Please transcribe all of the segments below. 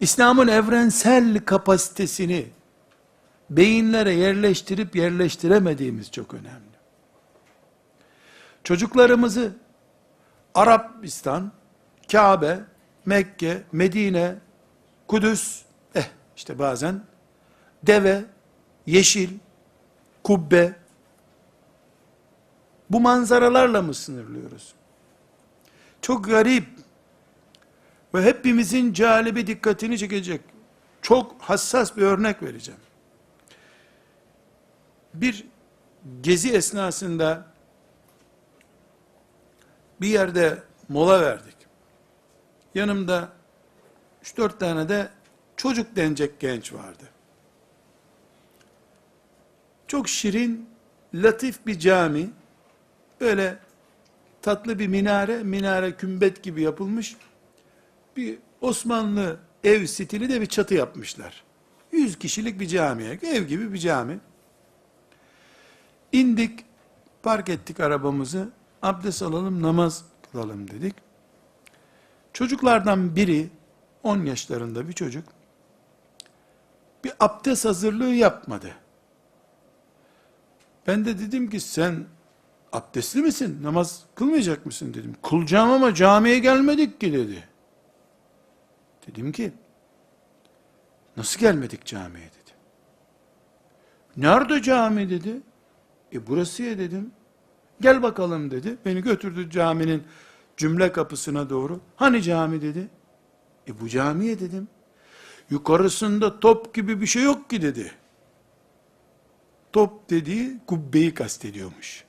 İslam'ın evrensel kapasitesini beyinlere yerleştirip yerleştiremediğimiz çok önemli. Çocuklarımızı Arabistan, Kabe, Mekke, Medine, Kudüs, eh işte bazen deve, yeşil, kubbe, bu manzaralarla mı sınırlıyoruz? Çok garip ve hepimizin calibi dikkatini çekecek çok hassas bir örnek vereceğim. Bir gezi esnasında bir yerde mola verdik. Yanımda 3-4 tane de çocuk denecek genç vardı. Çok şirin, latif bir cami. Böyle tatlı bir minare, minare kümbet gibi yapılmış. Bir Osmanlı ev stili de bir çatı yapmışlar. 100 kişilik bir camiye, ev gibi bir cami. İndik, park ettik arabamızı, abdest alalım, namaz kılalım dedik. Çocuklardan biri, 10 yaşlarında bir çocuk, bir abdest hazırlığı yapmadı. Ben de dedim ki sen abdestli misin? Namaz kılmayacak mısın dedim. Kılacağım ama camiye gelmedik ki dedi. Dedim ki nasıl gelmedik camiye dedi. Nerede cami dedi. E burası ya dedim. Gel bakalım dedi. Beni götürdü caminin cümle kapısına doğru. Hani cami dedi. E bu camiye dedim. Yukarısında top gibi bir şey yok ki dedi. Top dediği kubbeyi kastediyormuş.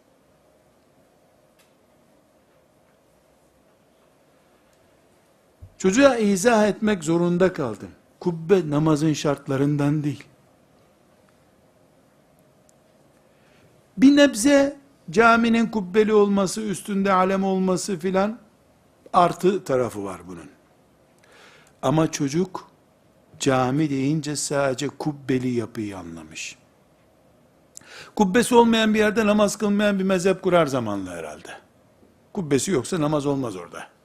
Çocuğa izah etmek zorunda kaldım. Kubbe namazın şartlarından değil. Bir nebze caminin kubbeli olması, üstünde alem olması filan artı tarafı var bunun. Ama çocuk cami deyince sadece kubbeli yapıyı anlamış. Kubbesi olmayan bir yerde namaz kılmayan bir mezhep kurar zamanla herhalde. Kubbesi yoksa namaz olmaz orada.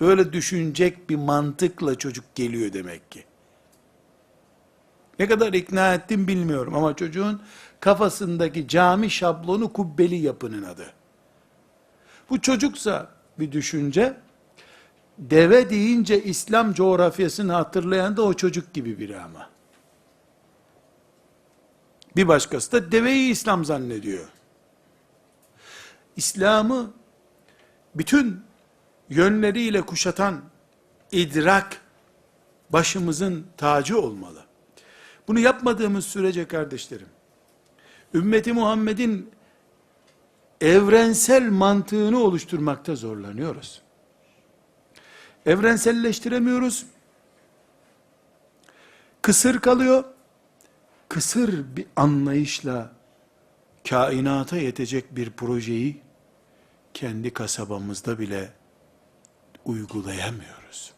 Böyle düşünecek bir mantıkla çocuk geliyor demek ki. Ne kadar ikna ettim bilmiyorum ama çocuğun kafasındaki cami şablonu kubbeli yapının adı. Bu çocuksa bir düşünce, deve deyince İslam coğrafyasını hatırlayan da o çocuk gibi biri ama. Bir başkası da deveyi İslam zannediyor. İslam'ı bütün yönleriyle kuşatan idrak başımızın tacı olmalı. Bunu yapmadığımız sürece kardeşlerim, ümmeti Muhammed'in evrensel mantığını oluşturmakta zorlanıyoruz. Evrenselleştiremiyoruz. Kısır kalıyor. Kısır bir anlayışla kainata yetecek bir projeyi kendi kasabamızda bile uygulayamıyoruz.